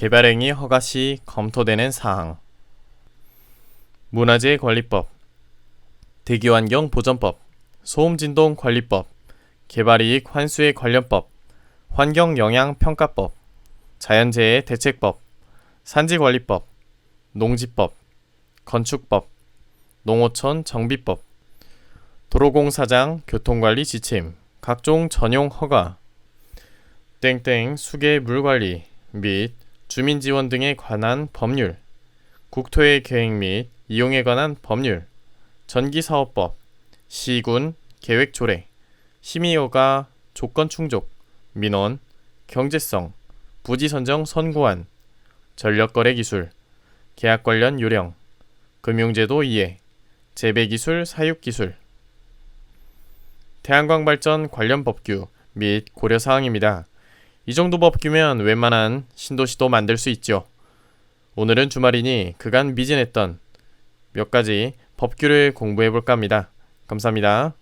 개발행위 허가 시 검토되는 사항. 문화재 관리법. 대기환경 보전법. 소음진동 관리법. 개발이익 환수의 관련법. 환경영향평가법. 자연재해 대책법. 산지관리법. 농지법. 건축법. 농어촌 정비법. 도로공사장 교통관리 지침. 각종 전용 허가. 땡땡 수계 물관리 및 주민 지원 등에 관한 법률 국토의 계획 및 이용에 관한 법률 전기사업법 시군 계획조례 심의허가 조건 충족 민원 경제성 부지 선정 선고안 전력거래 기술 계약 관련 요령 금융제도 이해 재배기술 사육기술 태양광 발전 관련 법규 및 고려사항입니다. 이 정도 법규면 웬만한 신도시도 만들 수 있죠. 오늘은 주말이니 그간 미진했던 몇 가지 법규를 공부해 볼까 합니다. 감사합니다.